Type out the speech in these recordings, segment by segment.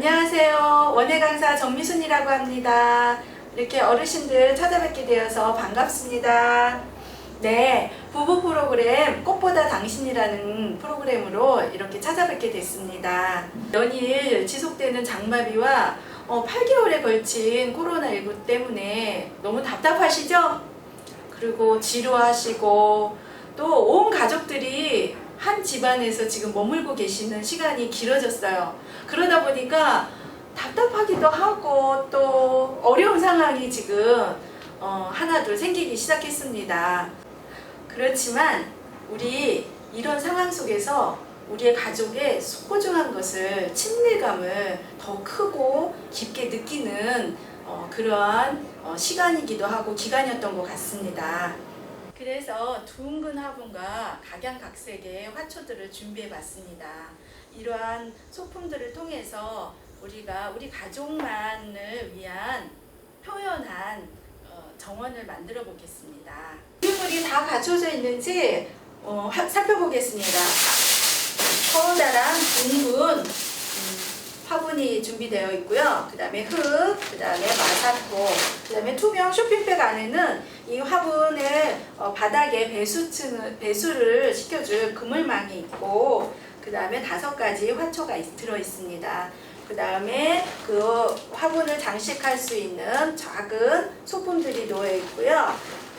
안녕하세요. 원예 강사 정미순이라고 합니다. 이렇게 어르신들 찾아뵙게 되어서 반갑습니다. 네, 부부 프로그램 꽃보다 당신이라는 프로그램으로 이렇게 찾아뵙게 됐습니다. 연일 지속되는 장마비와 어, 8개월에 걸친 코로나19 때문에 너무 답답하시죠? 그리고 지루하시고 또 온 가족들이 한 집안에서 지금 머물고 계시는 시간이 길어졌어요. 그러다 보니까 답답하기도 하고 또 어려운 상황이 지금 어, 하나 둘 생기기 시작했습니다. 그렇지만 우리 이런 상황 속에서 우리의 가족의 소중한 것을 친밀감을 더 크고 깊게 느끼는 어, 그러한 어, 시간이기도 하고 기간이었던 것 같습니다. 그래서 둥근 화분과 각양각색의 화초들을 준비해 봤습니다. 이러한 소품들을 통해서 우리가 우리 가족만을 위한 표현한 어, 정원을 만들어 보겠습니다. 식물이 다 갖춰져 있는지 어, 하- 살펴보겠습니다. 커다란 둥근 음, 화분이 준비되어 있고요. 그 다음에 흙, 그 다음에 마사토, 그 다음에 투명 쇼핑백 안에는 이 화분의 어, 바닥에 배수층, 배수를 시켜줄 그물망이 있고, 그 다음에 다섯 가지 화초가 있- 들어 있습니다. 그 다음에 그 화분을 장식할 수 있는 작은 소품들이 놓여 있고요.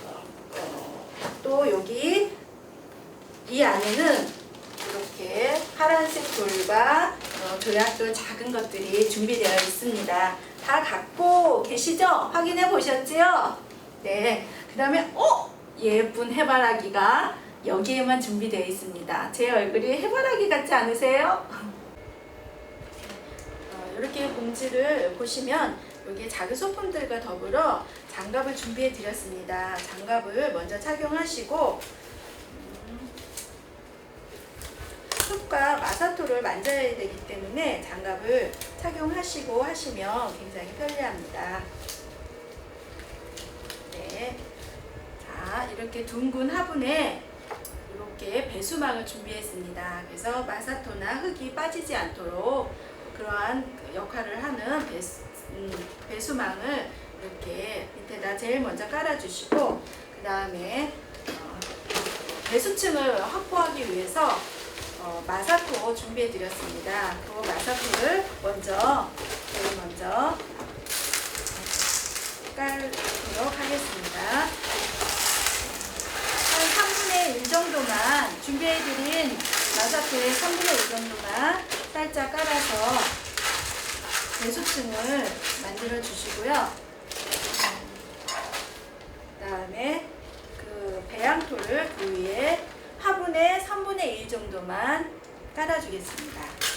어, 어, 또 여기 이 안에는 이렇게 파란색 돌과 어, 조약돌 작은 것들이 준비되어 있습니다. 다 갖고 계시죠? 확인해 보셨지요? 네. 그 다음에 어? 예쁜 해바라기가 여기에만 준비되어 있습니다. 제 얼굴이 해바라기 같지 않으세요? 어, 이렇게 봉지를 보시면 여기에 작은 소품들과 더불어 장갑을 준비해 드렸습니다. 장갑을 먼저 착용하시고 음, 흙과 마사토를 만져야 되기 때문에 장갑을 착용하시고 하시면 굉장히 편리합니다. 네. 자, 이렇게 둥근 화분에 이렇게 배수망을 준비했습니다. 그래서 마사토나 흙이 빠지지 않도록 그러한 그 역할을 하는 배수, 음, 배수망을 이렇게 밑에다 제일 먼저 깔아주시고 그 다음에 어, 배수층을 확보하기 위해서 어, 마사토 준비해 드렸습니다. 그 마사토를 먼저 제일 먼저 깔도록 하겠습니다. 한 3분의 1 정도만 준비해드린 마사토의 3분의 1 정도만 살짝 깔아서 배수층을 만들어 주시고요. 그 다음에 그 배양토를 그 위에 화분의 3분의 1 정도만 깔아주겠습니다.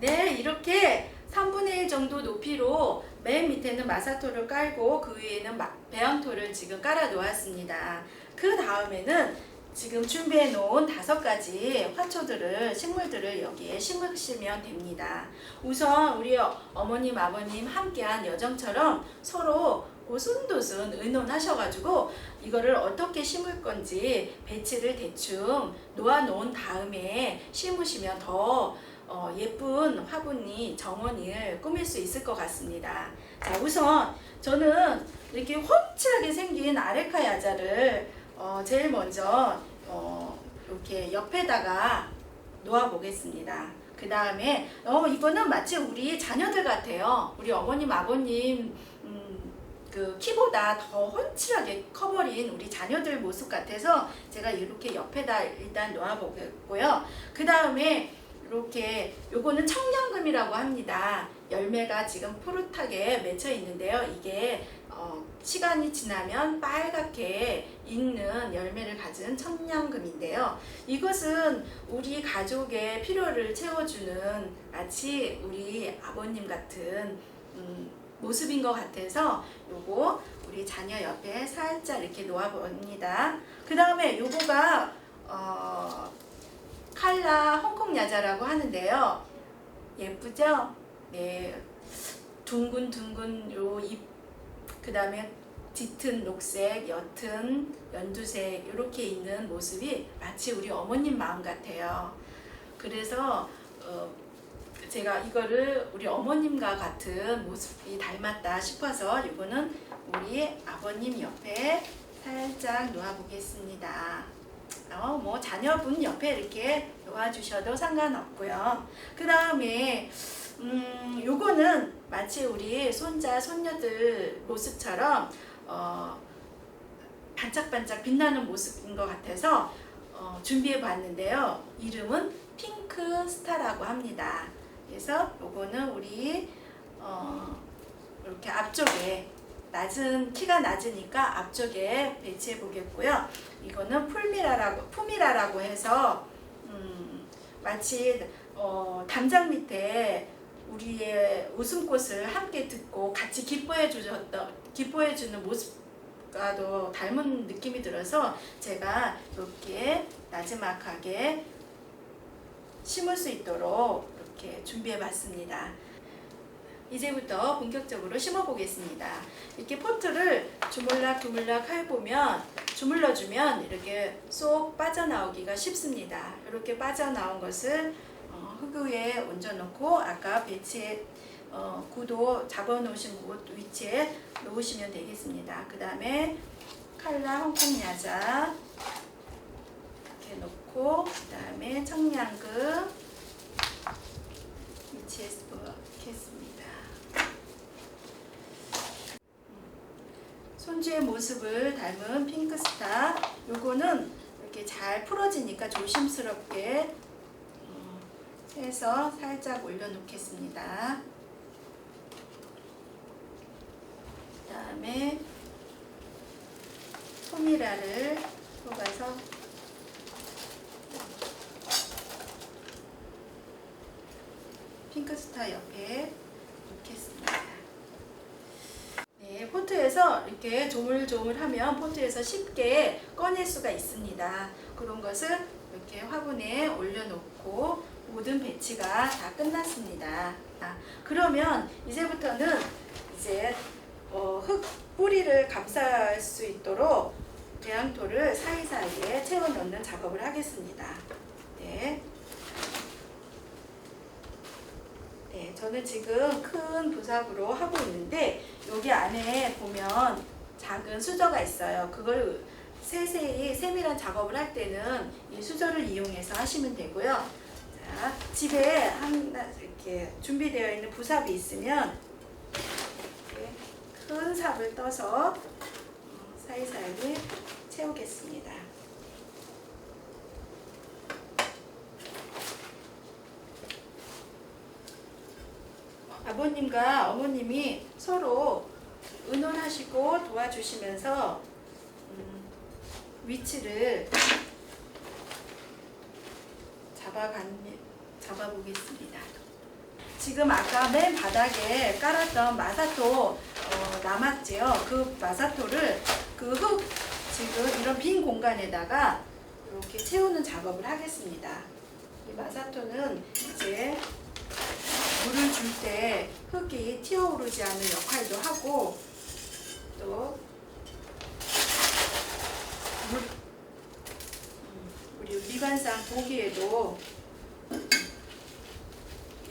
네, 이렇게 3분의 1 정도 높이로 맨 밑에는 마사토를 깔고 그 위에는 마- 배양토를 지금 깔아 놓았습니다. 그 다음에는 지금 준비해 놓은 다섯 가지 화초들을 식물들을 여기에 심으시면 됩니다. 우선 우리 어- 어머님 아버님 함께한 여정처럼 서로 오순도순 의논하셔가지고 이거를 어떻게 심을 건지 배치를 대충 놓아 놓은 다음에 심으시면 더 어, 예쁜 화분이 정원을 꾸밀 수 있을 것 같습니다. 자, 우선 저는 이렇게 훤칠하게 생긴 아레카 야자를 어, 제일 먼저 어, 이렇게 옆에다가 놓아 보겠습니다. 그 다음에 어, 이거는 마치 우리 자녀들 같아요. 우리 어머님, 아버님 음, 그 키보다 더 훤칠하게 커버린 우리 자녀들 모습 같아서 제가 이렇게 옆에다 일단 놓아 보겠고요. 그 다음에 이렇게 요거는 청량금이라고 합니다. 열매가 지금 푸릇하게 맺혀 있는데요. 이게 어, 시간이 지나면 빨갛게 익는 열매를 가진 청량금인데요. 이것은 우리 가족의 필요를 채워주는 마치 우리 아버님 같은 음, 모습인 것 같아서 요거 우리 자녀 옆에 살짝 이렇게 놓아봅니다. 그 다음에 요거가 어, 칼라 홍콩 야자라고 하는데요. 예쁘죠? 네. 둥근 둥근 요 잎 그 다음에 짙은 녹색, 옅은 연두색 이렇게 있는 모습이 마치 우리 어머님 마음 같아요. 그래서 어, 제가 이거를 우리 어머님과 같은 모습이 닮았다 싶어서 이거는 우리 아버님 옆에 살짝 놓아 보겠습니다. 어, 뭐 자녀분 옆에 이렇게 놓아주셔도 상관없고요. 그 다음에 음, 요거는 마치 우리 손자 손녀들 모습처럼 어, 반짝반짝 빛나는 모습인 것 같아서 어, 준비해 봤는데요. 이름은 핑크 스타라고 합니다. 그래서 요거는 우리 어, 이렇게 앞쪽에 낮은 키가 낮으니까 앞쪽에 배치해 보겠고요. 이거는 풀미라라고 푸미라라고 해서 음, 마치 어, 담장 밑에 우리의 웃음꽃을 함께 듣고 같이 기뻐해 주셨던 기뻐해 주는 모습과도 닮은 느낌이 들어서 제가 이렇게 나지막하게 심을 수 있도록 이렇게 준비해 봤습니다. 이제부터 본격적으로 심어 보겠습니다. 이렇게 포트를 주물락 주물락 해보면 주물러 주면 이렇게 쏙 빠져나오기가 쉽습니다. 이렇게 빠져나온 것을 어, 흙 위에 얹어놓고 아까 배치에 어, 구도 잡아놓으신 곳 위치에 놓으시면 되겠습니다. 그 다음에 칼라 홍콩 야자 이렇게 놓고 그 다음에 청량금 위치해서 놓겠습니다. 손주의 모습을 닮은 핑크스타 요거는 이렇게 잘 풀어지니까 조심스럽게 어, 해서 살짝 올려놓겠습니다. 그 다음에 소미라를 속아서 핑크스타 옆에 놓겠습니다. 네, 포트에서 이렇게 조물조물하면 포트에서 쉽게 꺼낼 수가 있습니다. 그런 것을 이렇게 화분에 올려놓고 모든 배치가 다 끝났습니다. 아, 그러면 이제부터는 이제 어, 흙 뿌리를 감쌀 수 있도록 배양토를 사이사이에 채워 넣는 작업을 하겠습니다. 네. 네, 저는 지금 큰 부삽으로 하고 있는데 여기 안에 보면 작은 수저가 있어요. 그걸 세세히 세밀한 작업을 할 때는 이 수저를 이용해서 하시면 되고요. 자, 집에 하나 이렇게 준비되어 있는 부삽이 있으면 큰 삽을 떠서 어, 사이사이 채우겠습니다. 아버님과 어머님이 서로 의논하시고 도와주시면서 음, 위치를 잡아간 잡아보겠습니다. 지금 아까 맨 바닥에 깔았던 마사토 어, 남았지요. 그 마사토를 그 흙 지금 이런 빈 공간에다가 이렇게 채우는 작업을 하겠습니다. 이 마사토는 이제 물을 줄 때 흙이 튀어오르지 않는 역할도 하고 또 물, 음, 우리 미관상 보기에도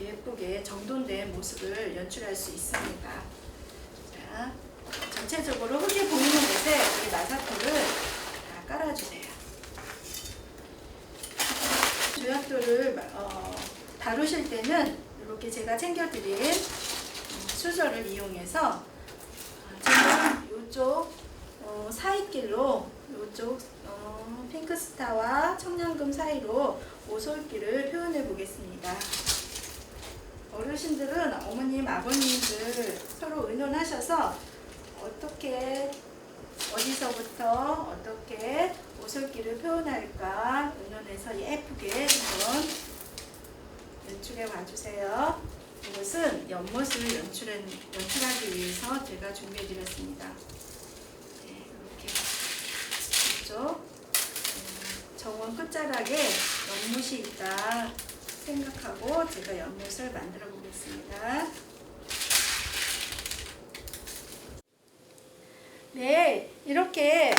예쁘게 정돈된 모습을 연출할 수 있습니다. 자, 전체적으로 흙이 보이는 곳에 이 마사토를 다 깔아주세요. 주약도를 어, 다루실 때는 이렇게 제가 챙겨드린 음, 수저를 이용해서 아, 지금 이쪽 어, 사이길로 이쪽 어, 핑크스타와 청량금 사이로 오솔길을 표현해 보겠습니다. 어르신들은 어머님, 아버님들 서로 의논하셔서 어떻게 어디서부터 어떻게 오솔길을 표현할까 의논해서 예쁘게 한번 연출해 와주세요. 이것은 연못을 연출한, 연출하기 위해서 제가 준비해 드렸습니다. 네, 이렇게 이쪽 음, 정원 끝자락에 연못이 있다 생각하고 제가 연못을 만들어 보겠습니다. 네, 이렇게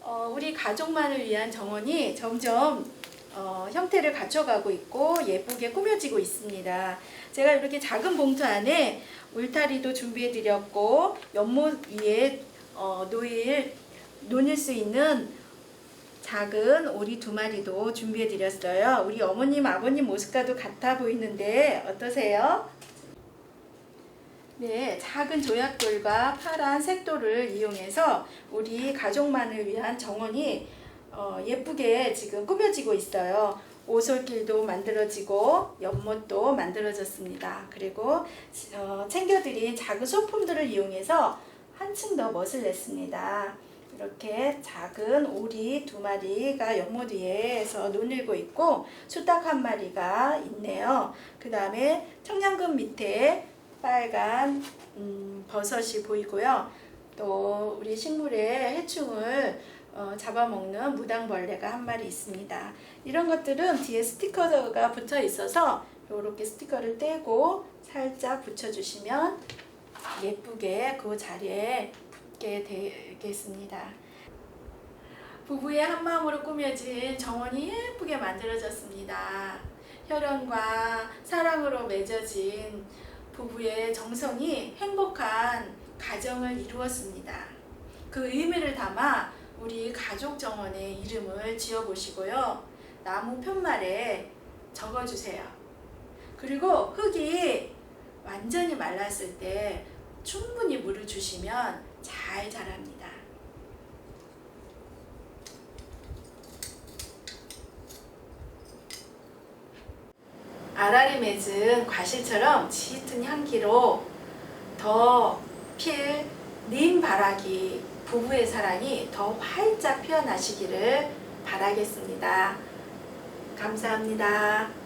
어, 우리 가족만을 위한 정원이 점점 어, 형태를 갖춰가고 있고 예쁘게 꾸며지고 있습니다. 제가 이렇게 작은 봉투 안에 울타리도 준비해 드렸고 연못 위에 어, 놓일 놓을 수 있는 작은 오리 두 마리도 준비해 드렸어요. 우리 어머님 아버님 모습과도 같아 보이는데 어떠세요? 네, 작은 조약돌과 파란 색돌을 이용해서 우리 가족만을 위한 정원이 어, 예쁘게 지금 꾸며지고 있어요. 오솔길도 만들어지고 연못도 만들어졌습니다. 그리고 어, 챙겨드린 작은 소품들을 이용해서 한층 더 멋을 냈습니다. 이렇게 작은 오리 두 마리가 연못 위에서 논일고 있고 수탉 한 마리가 있네요. 그 다음에 청량금 밑에 빨간 음, 버섯이 보이고요. 또 우리 식물의 해충을 어, 잡아먹는 무당벌레가 한 마리 있습니다. 이런 것들은 뒤에 스티커가 붙어 있어서 이렇게 스티커를 떼고 살짝 붙여주시면 예쁘게 그 자리에 붙게 되겠습니다. 부부의 한마음으로 꾸며진 정원이 예쁘게 만들어졌습니다. 혈연과 사랑으로 맺어진 부부의 정성이 행복한 가정을 이루었습니다. 그 의미를 담아 우리 가족 정원의 이름을 지어보시고요. 나무 편말에 적어주세요. 그리고 흙이 완전히 말랐을 때 충분히 물을 주시면 잘 자랍니다. 알알이 맺은 과실처럼 짙은 향기로 더 필 님 바라기 부부의 사랑이 더 활짝 피어나시기를 바라겠습니다. 감사합니다.